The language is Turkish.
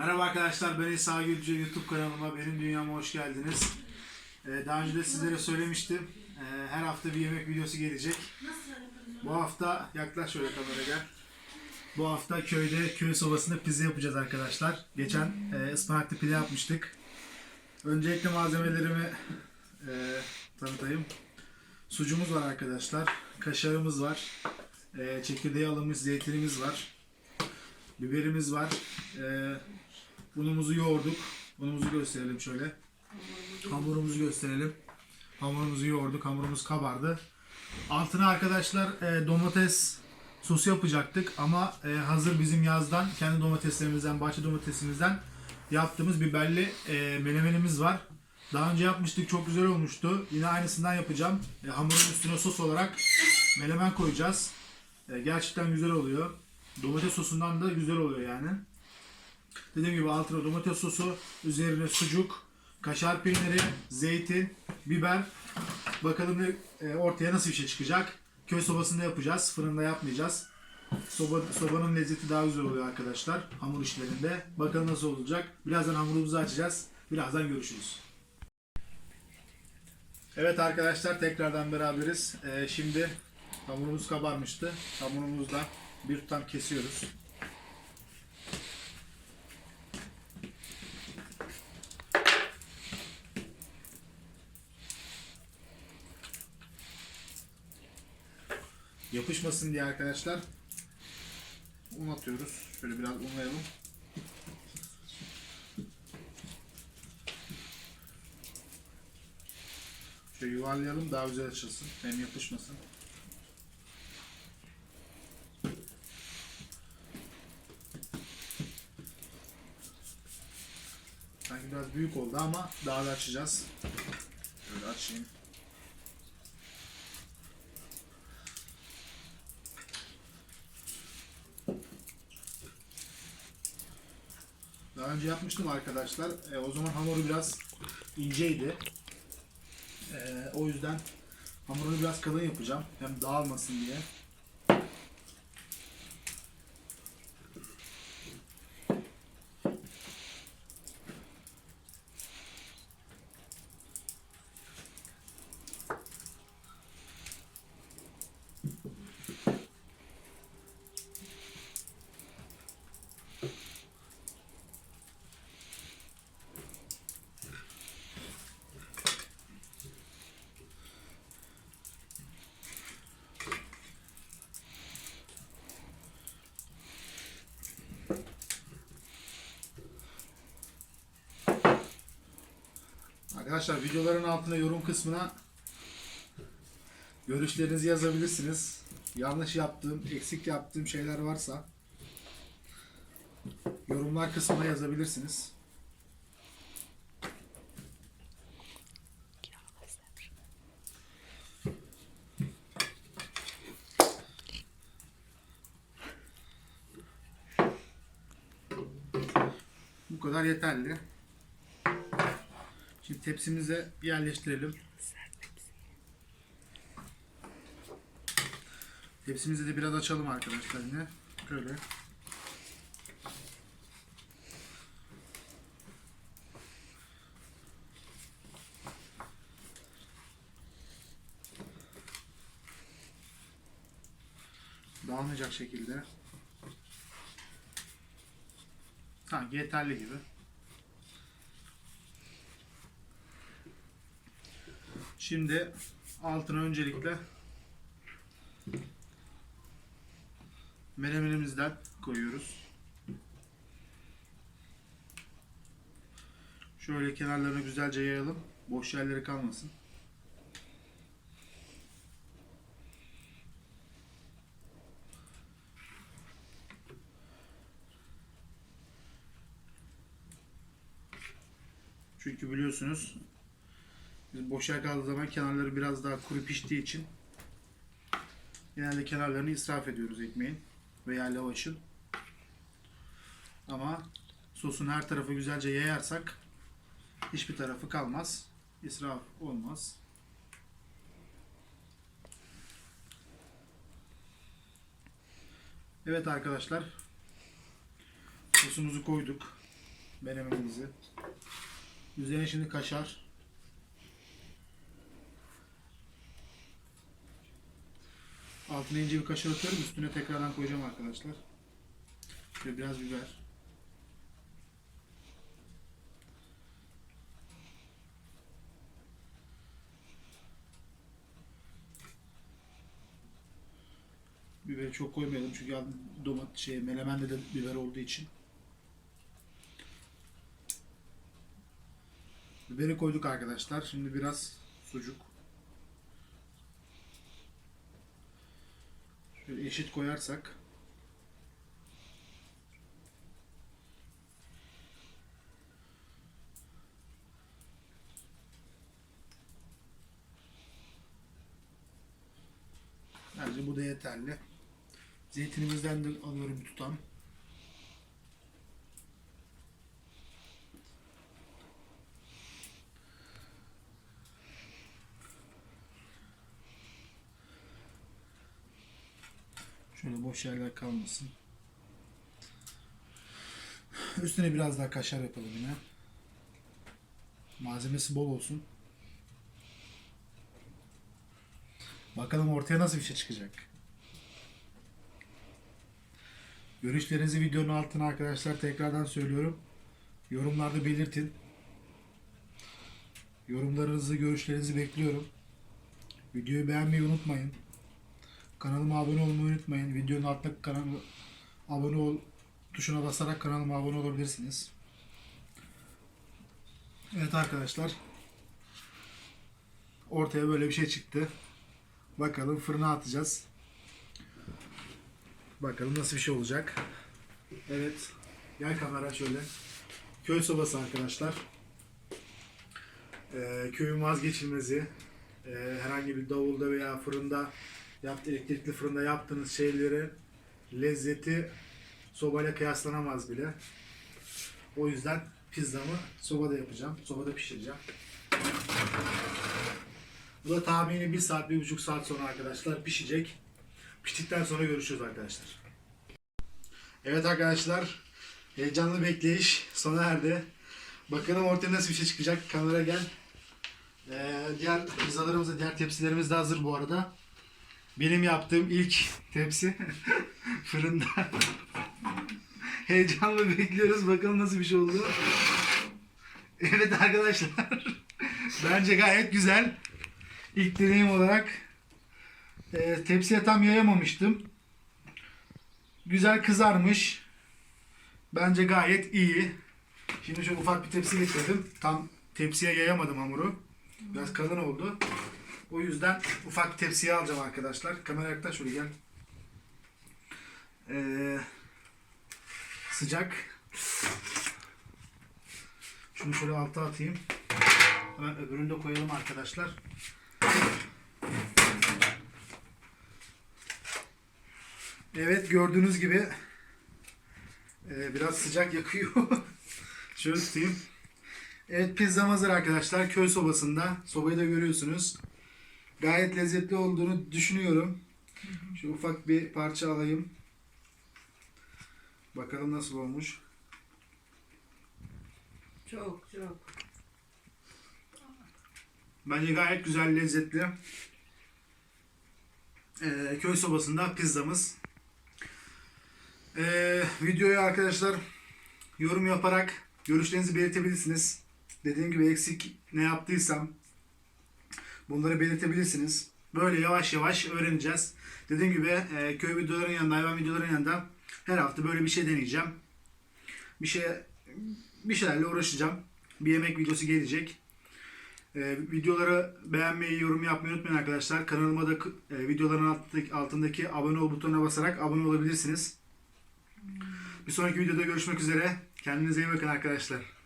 Merhaba arkadaşlar, ben İsa Gülcü YouTube kanalıma, benim dünyama hoş geldiniz. Ee, daha önce de sizlere söylemiştim, Ee, her hafta bir yemek videosu gelecek. Bu hafta, yaklaş şöyle kamera gel. Bu hafta köyde, köy sobasında pizza yapacağız arkadaşlar. Geçen e, ıspanaklı pide yapmıştık. Öncelikle malzemelerimi e, tanıtayım. Sucumuz var arkadaşlar, kaşarımız var, e, çekirdeği alınmış zeytinimiz var, biberimiz var, e, unumuzu yoğurduk. Unumuzu gösterelim şöyle. Hamurumuzu gösterelim. Hamurumuzu yoğurduk, hamurumuz kabardı. Altına arkadaşlar e, domates sosu yapacaktık ama e, hazır bizim yazdan kendi domateslerimizden, bahçe domatesimizden yaptığımız biberli e, menemenimiz var. Daha önce yapmıştık, çok güzel olmuştu. Yine aynısından yapacağım. E, hamurun üstüne sos olarak menemen koyacağız. E, gerçekten güzel oluyor. Domates sosundan da güzel oluyor yani. Dediğim gibi altına domates sosu, üzerine sucuk, kaşar peyniri, zeytin, biber. Bakalım e, ortaya nasıl bir şey çıkacak. Köy sobasında yapacağız, fırında yapmayacağız. Soba, sobanın lezzeti daha güzel oluyor arkadaşlar hamur işlerinde. Bakalım nasıl olacak. Birazdan hamurumuzu açacağız. Birazdan görüşürüz. Evet arkadaşlar tekrardan beraberiz. Ee, şimdi hamurumuz kabarmıştı. Hamurumuzla bir tutam kesiyoruz. Yapışmasın diye arkadaşlar un atıyoruz. Şöyle biraz unlayalım. Şöyle yuvarlayalım daha güzel açılsın. Hem yapışmasın. Sanki biraz büyük oldu ama daha da açacağız. Şöyle açayım. Daha önce yapmıştım arkadaşlar. E, o zaman hamuru biraz inceydi. E, o yüzden hamurunu biraz kalın yapacağım. Hem dağılmasın diye. Arkadaşlar videoların altına yorum kısmına görüşlerinizi yazabilirsiniz. Yanlış yaptığım, eksik yaptığım şeyler varsa yorumlar kısmına yazabilirsiniz. Bu kadar yeterli. Şimdi tepsimize yerleştirelim. Tepsimizi de biraz açalım arkadaşlar yine. Şöyle. Dağılmayacak şekilde. Sanki yeterli gibi. Şimdi altına öncelikle menemenimizden koyuyoruz. Şöyle kenarlarını güzelce yayalım. Boş yerleri kalmasın. Çünkü biliyorsunuz biz boş kaldığı zaman kenarları biraz daha kuru piştiği için genelde kenarlarını israf ediyoruz ekmeğin veya lavaşın. Ama sosun her tarafı güzelce yayarsak hiçbir tarafı kalmaz. İsraf olmaz. Evet arkadaşlar. Sosumuzu koyduk. menemenimizi. Üzerine şimdi kaşar. Altına ince bir kaşar atıyorum. Üstüne tekrardan koyacağım arkadaşlar. Şöyle biraz biber. Biberi çok koymayalım çünkü domat şey melemende de biber olduğu için. Biberi koyduk arkadaşlar. Şimdi biraz sucuk. Şöyle eşit koyarsak Bence bu da yeterli. Zeytinimizden de alıyorum bir tutam. Şöyle boş yerler kalmasın. Üstüne biraz daha kaşar yapalım yine. Malzemesi bol olsun. Bakalım ortaya nasıl bir şey çıkacak. Görüşlerinizi videonun altına arkadaşlar tekrardan söylüyorum. Yorumlarda belirtin. Yorumlarınızı, görüşlerinizi bekliyorum. Videoyu beğenmeyi unutmayın. Kanalıma abone olmayı unutmayın. Videonun altındaki kanalıma abone ol tuşuna basarak kanalıma abone olabilirsiniz. Evet arkadaşlar. Ortaya böyle bir şey çıktı. Bakalım fırına atacağız. Bakalım nasıl bir şey olacak. Evet. Gel kamera şöyle. Köy sobası arkadaşlar. Ee, köyün vazgeçilmezi. Ee, herhangi bir davulda veya fırında yaptı elektrikli fırında yaptığınız şeylerin lezzeti sobayla kıyaslanamaz bile. O yüzden pizzamı sobada yapacağım. Sobada pişireceğim. Bu da tahmini bir saat, bir buçuk saat sonra arkadaşlar pişecek. Piştikten sonra görüşürüz arkadaşlar. Evet arkadaşlar, heyecanlı bekleyiş sona erdi. Bakalım ortaya nasıl bir şey çıkacak. Kamera gel. Ee, diğer pizzalarımız da, diğer tepsilerimiz de hazır bu arada. Benim yaptığım ilk tepsi fırında. Heyecanla bekliyoruz. Bakalım nasıl bir şey oldu. Evet arkadaşlar. Bence gayet güzel. İlk deneyim olarak e, tepsiye tam yayamamıştım. Güzel kızarmış. Bence gayet iyi. Şimdi şöyle ufak bir tepsi getirdim. Tam tepsiye yayamadım hamuru. Biraz kalın oldu. O yüzden ufak tepsiye alacağım arkadaşlar. Kamera yaklaş şöyle gel. Ee, sıcak. Şunu şöyle alta atayım. Hemen öbürünü de koyalım arkadaşlar. Evet gördüğünüz gibi e, biraz sıcak yakıyor. Şöyle tutayım. Evet pizzam hazır arkadaşlar. Köy sobasında. Sobayı da görüyorsunuz. Gayet lezzetli olduğunu düşünüyorum. Şu ufak bir parça alayım. Bakalım nasıl olmuş. Çok çok. Bence gayet güzel, lezzetli. Ee, köy sobasında pizzamız. Ee, videoya arkadaşlar yorum yaparak görüşlerinizi belirtebilirsiniz. Dediğim gibi eksik ne yaptıysam bunları belirtebilirsiniz. Böyle yavaş yavaş öğreneceğiz. Dediğim gibi e, köy videoların yanında, hayvan videoların yanında her hafta böyle bir şey deneyeceğim. Bir şey bir şeylerle uğraşacağım. Bir yemek videosu gelecek. Ee, videoları beğenmeyi, yorum yapmayı unutmayın arkadaşlar. Kanalıma da e, videoların altındaki, altındaki abone ol butonuna basarak abone olabilirsiniz. Bir sonraki videoda görüşmek üzere. Kendinize iyi bakın arkadaşlar.